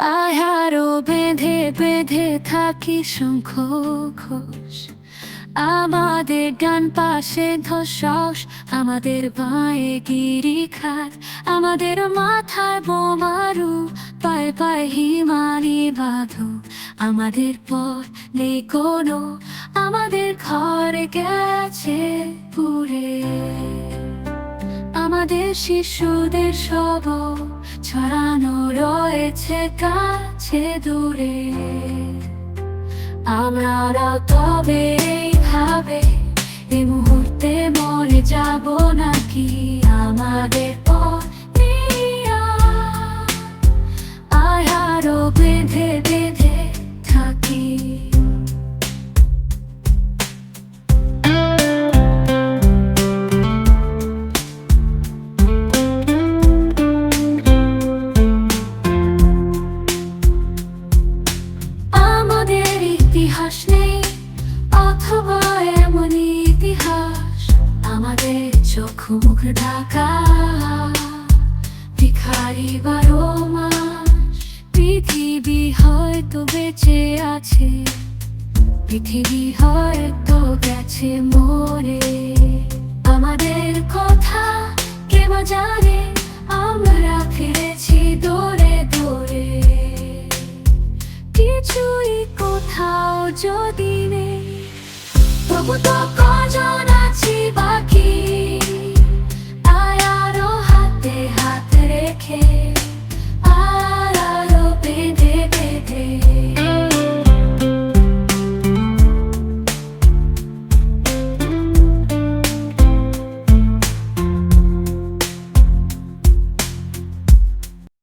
আহারও বেঁধে বেঁধে থাকি শঙ্খ ঘোষ। আমাদের ডান পাশে ধস আমাদের বাঁয়ে গিরিখাত, আমাদের মাথায় বোমারু, পায়ে পায়ে হিমালি বাঁধো। আমাদের পর নেই কোনো, আমাদের ঘরে গেছে পুরে। আমাদের শিশুদের সব ছড়ানো রয়েছে কাছে দূরে। আমরা তবে এইভাবে এই মুহূর্তে মরে যাব নাকি? আমাদের ইতিহাস নেই, অথবা এমন ইতিহাস। আমাদের চোখ মুখ ঢাকা, ভিখারি বারো মাস পৃথিবী হয়তো বেঁচে আছে, পৃথিবী হয়তো গেছে মরে। আমাদের কথা কে বা জানে? কোথাও যদি নেই তবু তো কজন